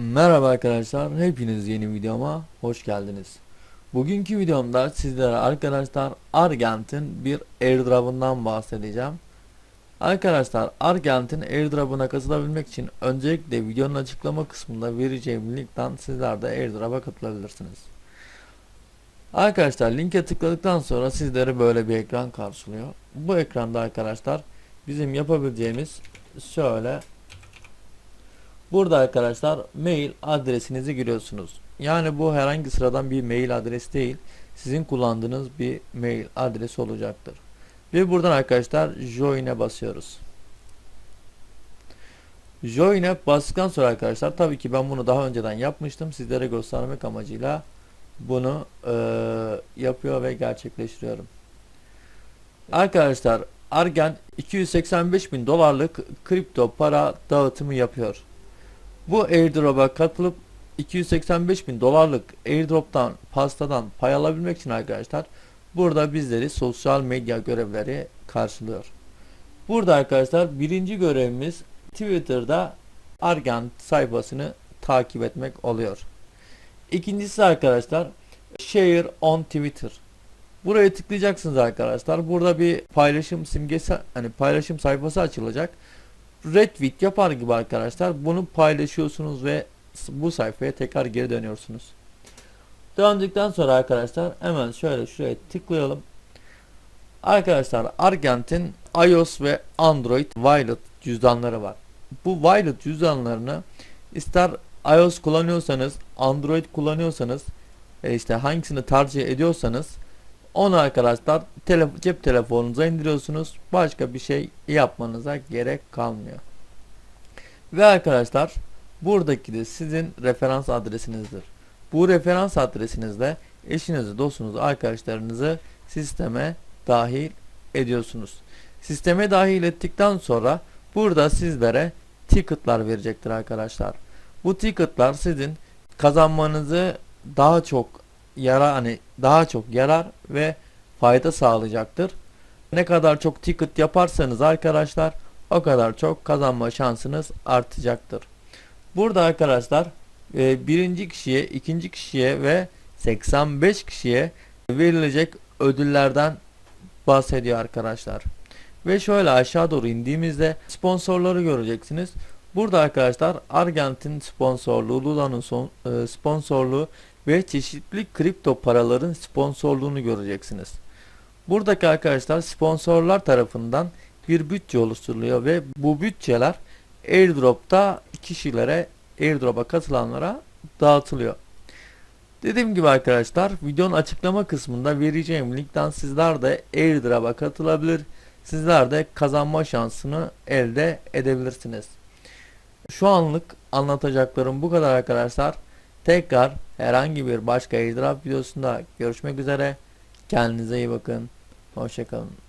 Merhaba arkadaşlar, hepiniz yeni videoma hoş geldiniz. Bugünkü videomda sizlere arkadaşlar Argent'in bir airdrop'undan bahsedeceğim. Arkadaşlar Argent'in airdrop'una katılabilmek için öncelikle videonun açıklama kısmında vereceğim linkten sizler de airdrop'a katılabilirsiniz. Arkadaşlar linke tıkladıktan sonra sizleri böyle bir ekran karşılıyor. Bu ekranda arkadaşlar bizim yapabileceğimiz şöyle Burada arkadaşlar mail adresinizi giriyorsunuz. Yani bu herhangi sıradan bir mail adresi değil. Sizin kullandığınız bir mail adresi olacaktır. Ve buradan arkadaşlar join'e basıyoruz. Join'e bastıktan sonra arkadaşlar tabii ki ben bunu daha önceden yapmıştım. Sizlere göstermek amacıyla bunu eee, yapıyor ve gerçekleştiriyorum. Arkadaşlar Argent 285 bin dolarlık kripto para dağıtımı yapıyor. Bu airdrop'a katılıp 285 bin dolarlık airdrop'tan pastadan pay alabilmek için arkadaşlar burada bizleri sosyal medya görevleri karşılıyor. Burada arkadaşlar birinci görevimiz Twitter'da Argent sayfasını takip etmek oluyor. İkincisi arkadaşlar share on Twitter. Buraya tıklayacaksınız arkadaşlar. Burada bir paylaşım simgesi hani paylaşım sayfası açılacak retweet yapar gibi arkadaşlar bunu paylaşıyorsunuz ve bu sayfaya tekrar geri dönüyorsunuz. Döndükten sonra arkadaşlar hemen şöyle şuraya tıklayalım. Arkadaşlar Argent'in iOS ve Android Wallet cüzdanları var. Bu Wallet cüzdanlarını ister iOS kullanıyorsanız, Android kullanıyorsanız, e, işte hangisini tercih ediyorsanız onu arkadaşlar tele cep telefonunuza indiriyorsunuz. Başka bir şey yapmanıza gerek kalmıyor. Ve arkadaşlar buradaki de sizin referans adresinizdir. Bu referans adresinizle eşinizi, dostunuzu, arkadaşlarınızı sisteme dahil ediyorsunuz. Sisteme dahil ettikten sonra burada sizlere ticketlar verecektir arkadaşlar. Bu ticketlar sizin kazanmanızı daha çok yara hani daha çok yarar ve fayda sağlayacaktır. Ne kadar çok ticket yaparsanız arkadaşlar o kadar çok kazanma şansınız artacaktır. Burada arkadaşlar e, birinci kişiye, ikinci kişiye ve 85 kişiye verilecek ödüllerden bahsediyor arkadaşlar. Ve şöyle aşağı doğru indiğimizde sponsorları göreceksiniz. Burada arkadaşlar Argentin sponsorluğu, Lula'nın e, sponsorluğu ve çeşitli kripto paraların sponsorluğunu göreceksiniz. Buradaki arkadaşlar sponsorlar tarafından bir bütçe oluşturuluyor ve bu bütçeler airdrop'ta kişilere airdrop'a katılanlara dağıtılıyor. Dediğim gibi arkadaşlar videonun açıklama kısmında vereceğim linkten sizler de airdrop'a katılabilir. Sizler de kazanma şansını elde edebilirsiniz. Şu anlık anlatacaklarım bu kadar arkadaşlar. Tekrar herhangi bir başka airdrop videosunda görüşmek üzere. Kendinize iyi bakın. Hoşçakalın.